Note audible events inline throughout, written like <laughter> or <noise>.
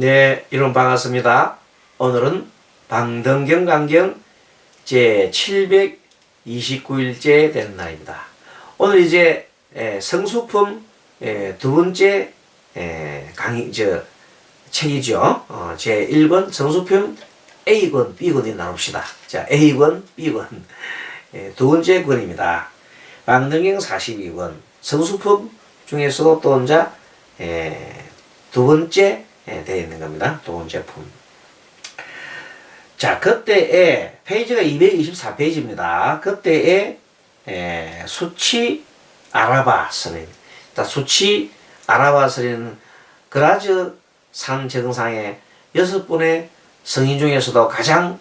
네, 여러분 반갑습니다. 오늘은 방등경 강경 제 729일째 되는 날입니다. 오늘 이제 에, 성수품 에, 두 번째 에, 강의 저 책이죠. 어, 제 1권 성수품 A권, B권이 나눕시다. 자, A권, B권 에, 두 번째 권입니다. 방등경 42권 성수품 중에서도 또 혼자 에, 두 번째 예, 되어 있는 겁니다. 두 번째 품. 자, 그때에 페이지가 224페이지입니다. 그때에 에, 수치 아라바. 자, 수치 아라바 스님은 그라즈 산 정상의 여섯 분의 성인 중에서도 가장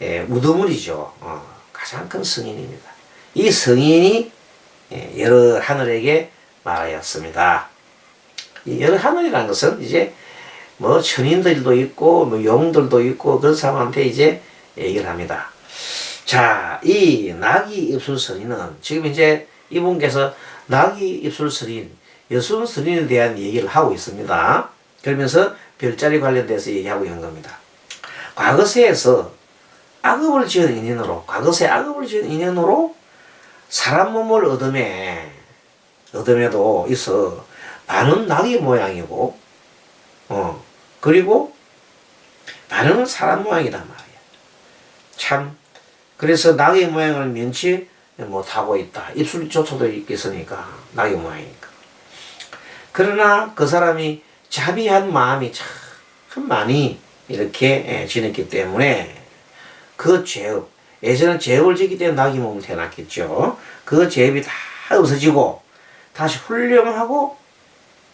에, 우두물이죠. 어, 가장 큰 성인입니다. 이 성인이 예, 여러 하늘에게 말하였습니다. 이 여러 하늘이라는 것은 이제 뭐 천인들도 있고 뭐 용들도 있고 그런 사람한테 이제 얘기를 합니다. 자, 이 나기 입술 서리는 지금 이제 이분께서 나기 입술 서린 여순 서린에 대한 얘기를 하고 있습니다. 그러면서 별자리 관련돼서 얘기하고 있는 겁니다. 과거세에서 악업을 지은 인연으로 과거세 악업을 지은 인연으로 사람 몸을 얻음에 얻음에도 있어 반은 나기 모양이고 어 그리고 반은 사람 모양이단 말이야. 참 그래서 나귀 모양을 면치 못하고 있다. 입술조차도 있겠으니까 나귀 모양이니까. 그러나 그 사람이 자비한 마음이 참 많이 이렇게 예, 지냈기 때문에 그 죄업 예전에 죄업을 짓기 때문에 나귀 몸을 태어났겠죠. 그 죄업이 다 없어지고 다시 훌륭하고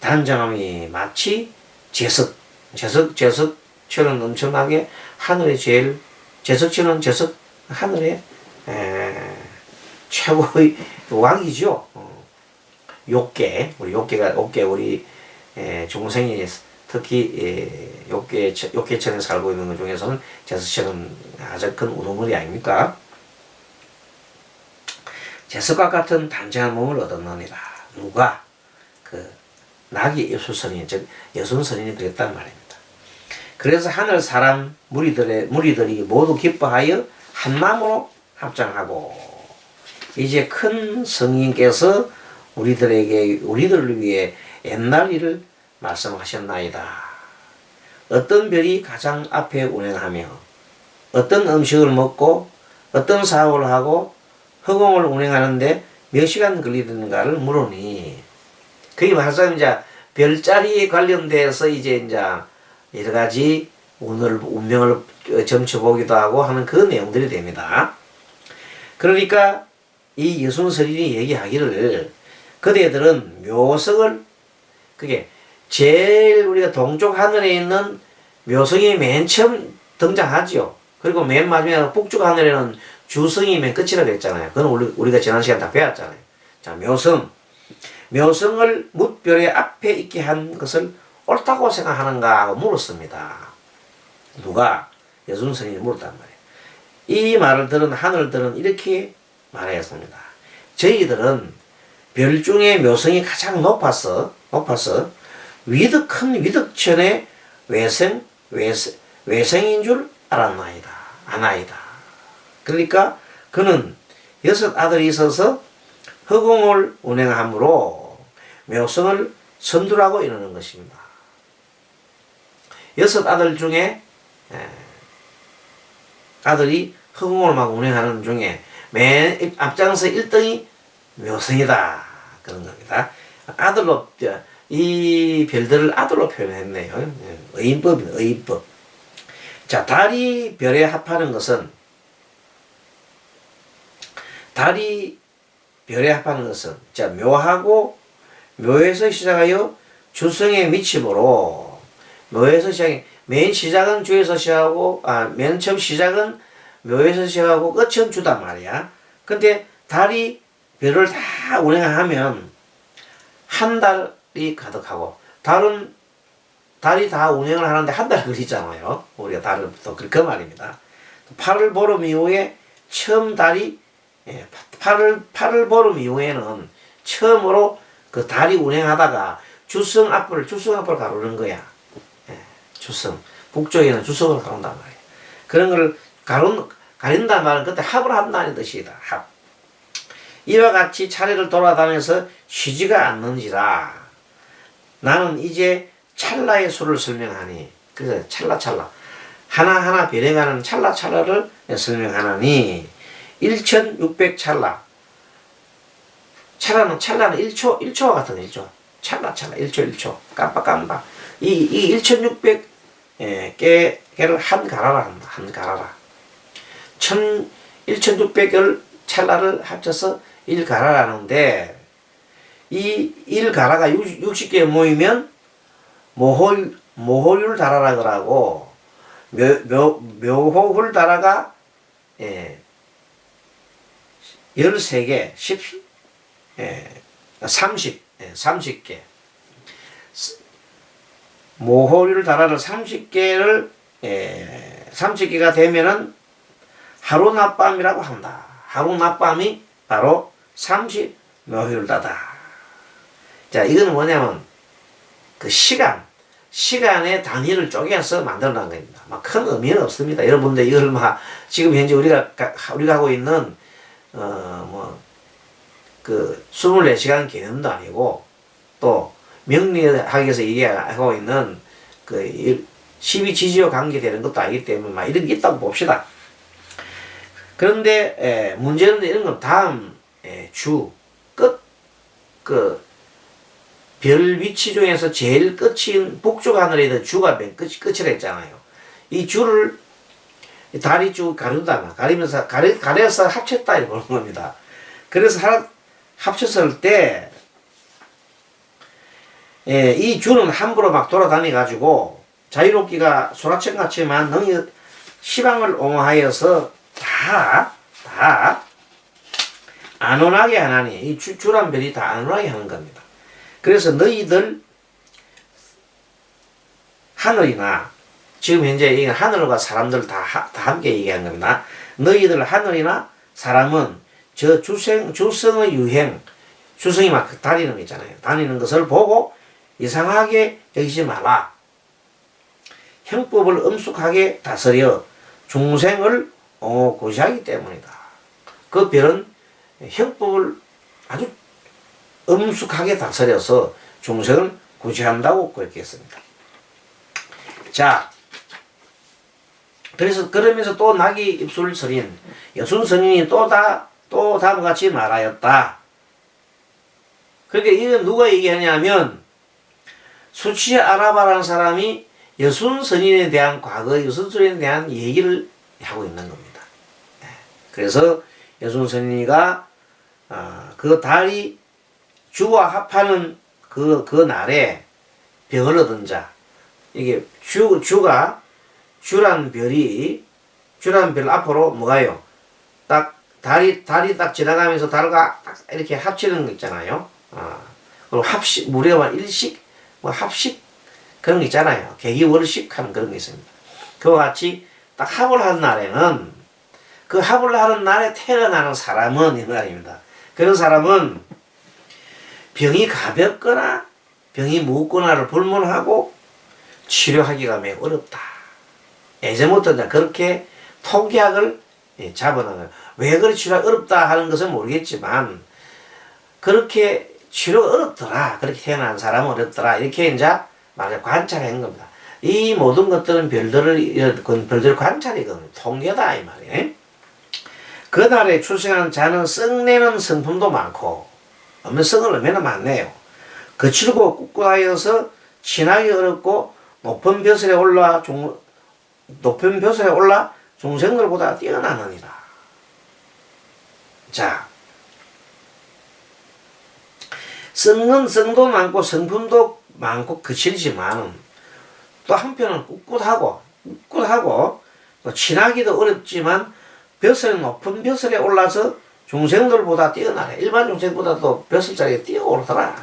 단정함이 마치 제석 제석 제석처럼 엄청나게 하늘의 제일 제석처럼 제석 하늘의 에, 최고의 왕이죠. 어, 욕계 우리 욕계가 욕계 우리 에, 중생이 특히 에, 욕계 욕계천에 살고 있는 것 중에서는 제석처럼 아주 큰 우두머리 아닙니까? 제석과 같은 단정한 몸을 얻었느니라. 누가 그 낙이 입수선인 즉 여순선인이 그랬단 말입니다. 그래서 하늘 사람 무리들의 무리들이 모두 기뻐하여 한 마음으로 합장하고 이제 큰 성인께서 우리들에게 우리들을 위해 옛날 일을 말씀하셨나이다. 어떤 별이 가장 앞에 운행하며 어떤 음식을 먹고 어떤 사업을 하고 허공을 운행하는데 몇 시간 걸리는가를 물으니 그게 말하자면 이제 별자리에 관련돼서 이제 이제 여러 가지 오늘 운명을 점쳐보기도 하고 하는 그 내용들이 됩니다. 그러니까 이 여순설인이 얘기하기를 그대들은 묘성을 그게 제일 우리가 동쪽 하늘에 있는 묘성이 맨 처음 등장하지요. 그리고 맨 마지막에 북쪽 하늘에는 주성이 맨 끝이라 그랬잖아요. 그건 우리, 우리가 지난 시간 다 배웠잖아요. 자, 묘성. 묘성을 묻별의 앞에 있게 한 것을 옳다고 생각하는가 하고 물었습니다. 누가? 여순선이 물었단 말이에요. 이 말을 들은 하늘들은 이렇게 말하였습니다. 저희들은 별 중에 묘성이 가장 높아서, 높아서 위득 큰 위득천의 외생, 외생, 외생인 줄 알았나이다. 아나이다. 그러니까 그는 여섯 아들이 있어서 허공을 운행함으로 묘성을 선두라고 이르는 것입니다. 여섯 아들 중에 아들이 허공을 막 운행하는 중에 맨 앞장서 1등이 묘성이다. 그런 겁니다. 아들로, 이 별들을 아들로 표현했네요. 의인법입니다. 의인법. 자, 달이 별에 합하는 것은 달이 별에 합하는 것은 자 묘하고 묘에서 시작하여 주성의 미침으로 묘에서 시작해 맨 시작은 주에서 시작하고 아맨 처음 시작은 묘에서 시작하고 끝은 주단 말이야. 근데 달이 별을 다 운행하면 한 달이 가득하고 달은 달이 다 운행을 하는데 한 달 걸리잖아요. 우리가 달을 그 말입니다. 8월 보름 이후에 처음 달이 예, 8월, 8월 보름 이후에는 처음으로 그 달이 운행하다가 주성 앞을, 주성 앞을 가르는 거야. 예, 주성. 북쪽에는 주성을 가른단 말이에요. 그런 걸 가른, 가린단 말은 그때 합을 한다는 뜻이다. 합. 이와 같이 차례를 돌아다녀서 쉬지가 않는지라 나는 이제 찰나의 수를 설명하니 그래서 찰나찰나 하나하나 변해가는 찰나찰나를 설명하나니 1600 찰나 찰나는 찰나는 1초 1초와 같은 1초 찰나찰나 1초 1초 깜빡깜빡 이, 이 1600 예, 개, 개를 한 가라라 한다 한 가라라 1000, 1600개를 찰나를 합쳐서 1가라라는데 이 1가라가 60개 모이면 모홀, 모홀율 달아라 그러고 묘, 묘, 묘호hul 달아가 예, 13개, 10, 예, 30, 예, 30개. 모호율 달아를 30개를 예, 30개가 되면은 하루 낮밤이라고 한다. 하루 낮밤이 바로 30 묘율다다. 자, 이거는 뭐냐면 그 시간, 시간의 단위를 쪼개서 만들어 놓은 겁니다. 막 큰 의미는 없습니다. 여러분들 이걸 막 지금 현재 우리가 우리가 하고 있는 어 뭐 그 24시간 개념도 아니고 또 명리학에서 얘기하고 있는 그 12지지와 관계되는 것도 아니기 때문에 막 이런 게 있다고 봅시다. 그런데 에, 문제는 이런 건 다음 에, 주, 끝, 그, 별 위치 중에서 제일 끝인 북쪽 하늘에 있는 주가 맨 끝, 끝이라 했잖아요. 이 주를 다리 쭉 가른다, 가리면서, 가리, 가려서 합쳤다, 보는 겁니다. 그래서 합쳤을 때, 예, 이 주는 함부로 막 돌아다녀가지고, 자유롭기가 소라청 같지만 능히 시방을 옹호하여서 다, 다, 안온하게 하나니, 이 주, 주란 별이 다 안온하게 하는 겁니다. 그래서 너희들, 하늘이나, 지금 현재 이 하늘과 사람들 다, 다 함께 얘기한 겁니다. 너희들 하늘이나 사람은 저 주생, 주성의 유행, 주성이 막 다니는 거 있잖아요. 다니는 것을 보고 이상하게 여기지 마라. 형법을 엄숙하게 다스려 중생을 어, 고시하기 때문이다. 그 별은 형법을 아주 엄숙하게 다스려서 중생을 구제한다고 그렇게 했습니다. 자, 그래서 그러면서 또 낙이 입술 서린 여순 선인이 또다 또 다음과 같이 말하였다. 그러니까 이건 누가 얘기하냐면 수치 아라바라는 사람이 여순 선인에 대한 과거 여순 선인에 대한 얘기를 하고 있는 겁니다. 네. 그래서 여순 선인이가 어, 그 달이 주와 합하는 그, 그 날에 병을 얻은 자 이게 주, 주가 주란 별이 주란 별 앞으로 뭐가요? 딱 달이 달이 딱 지나가면서 달과 딱 이렇게 합치는 거 있잖아요. 아 그리고 합식 무려 일식 뭐 합식 그런 거 있잖아요. 계기월식 하는 그런 게 있습니다. 그와 같이 딱 합을 한 날에는 그 합을 하는 날에 태어나는 사람은 이 말입니다. 그런 사람은 병이 가볍거나 병이 무겁거나를 불문하고 치료하기가 매우 어렵다. 예전부터 그렇게 통계학을 잡아나가요. 왜 그렇게 치료가 어렵다 하는 것은 모르겠지만 그렇게 치료가 어렵더라. 그렇게 태어난 사람은 어렵더라. 이렇게 이제 말을 관찰한 겁니다. 이 모든 것들은 별들을, 별들 관찰이거든요. 통계다, 이 말이에요. 그날에 출생한 자는 썩내는 성품도 많고, 없는 성을 얼마나 많네요. 거칠고 꿋꿋하여서 친하기 어렵고, 높은 벼슬에 올라, 중, 높은 벼슬에 올라 중생들보다 뛰어나느니라. 자, 썩는 성도 많고 성품도 많고 거칠지만 또 한편은 꿋꿋하고 꿋꿋하고 또 친하기도 어렵지만 벼슬 높은 벼슬에 올라서 중생들보다 뛰어나래 일반 중생보다도 벼슬자리에 뛰어오르더라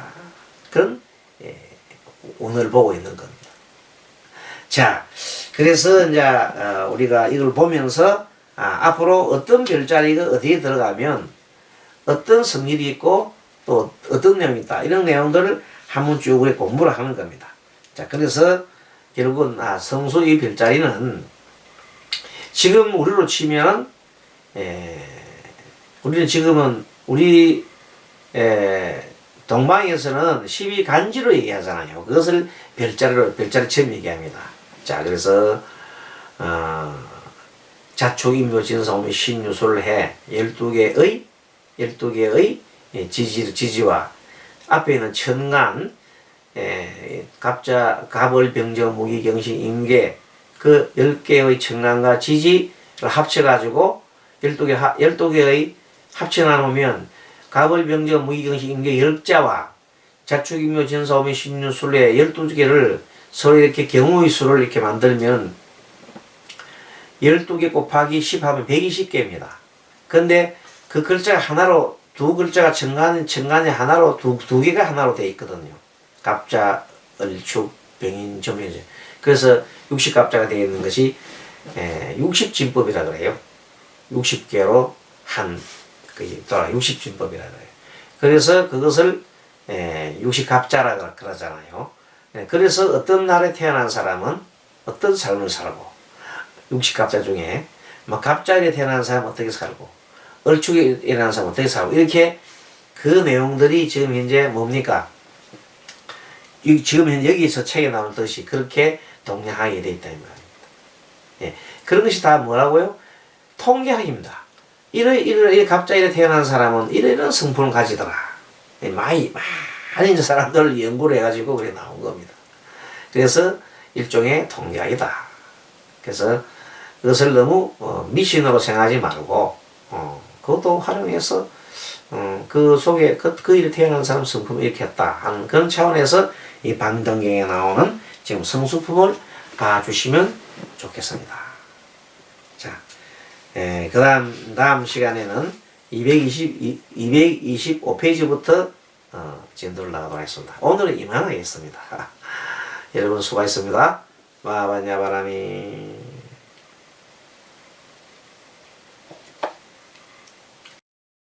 그런 예, 운을 보고 있는 겁니다. 자, 그래서 이제 어, 우리가 이걸 보면서 아, 앞으로 어떤 별자리가 어디에 들어가면 어떤 성질이 있고 또 어떤 내용이 있다 이런 내용들을 한번 쭉 우리 공부를 하는 겁니다. 자, 그래서 결국은 아, 성수의 별자리는 지금 우리로 치면 에, 우리는 지금은 우리 에, 동방에서는 12간지로 얘기하잖아요. 그것을 별자리로 별자리 처럼 얘기합니다. 자 그래서 어, 자축 임묘 진성미 신유술을 해 12개의 12개의 지지, 지지와 앞에 있는 천간 에, 갑자 갑을 병정 무기 경신 임계 그 10개의 천간과 지지를 합쳐 가지고 12개 하, 12개의 합쳐 나누면 갑을 병정 무기 경신 임계 10자와 자축임묘 진성미 신유술의 12개를 서로 이렇게 경우의 수를 이렇게 만들면 12개 곱하기 10 하면 120개입니다. 근데 그 글자가 하나로 두 글자가 정간 정간이 하나로 두, 두 개가 하나로 돼 있거든요. 갑자, 을축, 병인, 점이죠. 그래서 60갑자가 되어 있는 것이 에, 60진법이라 그래요. 60개로 한 돌아 60진법이라 그래요. 그래서 그것을 에, 60갑자라 그러잖아요. 예, 그래서 어떤 날에 태어난 사람은 어떤 삶을 살고 60갑자 중에 막 갑자에 태어난 사람은 어떻게 살고 얼축에 일어난 사람은 어떻게 살고 이렇게 그 내용들이 지금 현재 뭡니까? 이- 지금 여기서 책에 나오는 뜻이 그렇게 동양하게 되어 있다 이 말입니다. 예, 그런 것이 다 뭐라고요? 통계학입니다. 이런 이런 이 갑자에 태어난 사람은 이런 이런 성품을 가지더라. 예, 많이 많이 이제 사람들 연구를 해가지고 그래 나온 겁니다. 그래서 일종의 통계학이다. 그래서 그것을 너무 어, 미신으로 생각하지 말고 어, 그것도 활용해서 어, 그 속에 그, 그 일에 태어난 사람 성품을 했다 하는 그런 차원에서 이 반등경에 나오는 지금 성수품을 봐주시면 좋겠습니다. 자, 에, 그 다음, 다음 시간에는 220, 225페이지부터 어, 진도를 나가도록 하겠습니다. 오늘은 이만하겠습니다. <laughs> 여러분 수고하셨습니다. 마바냐 바람이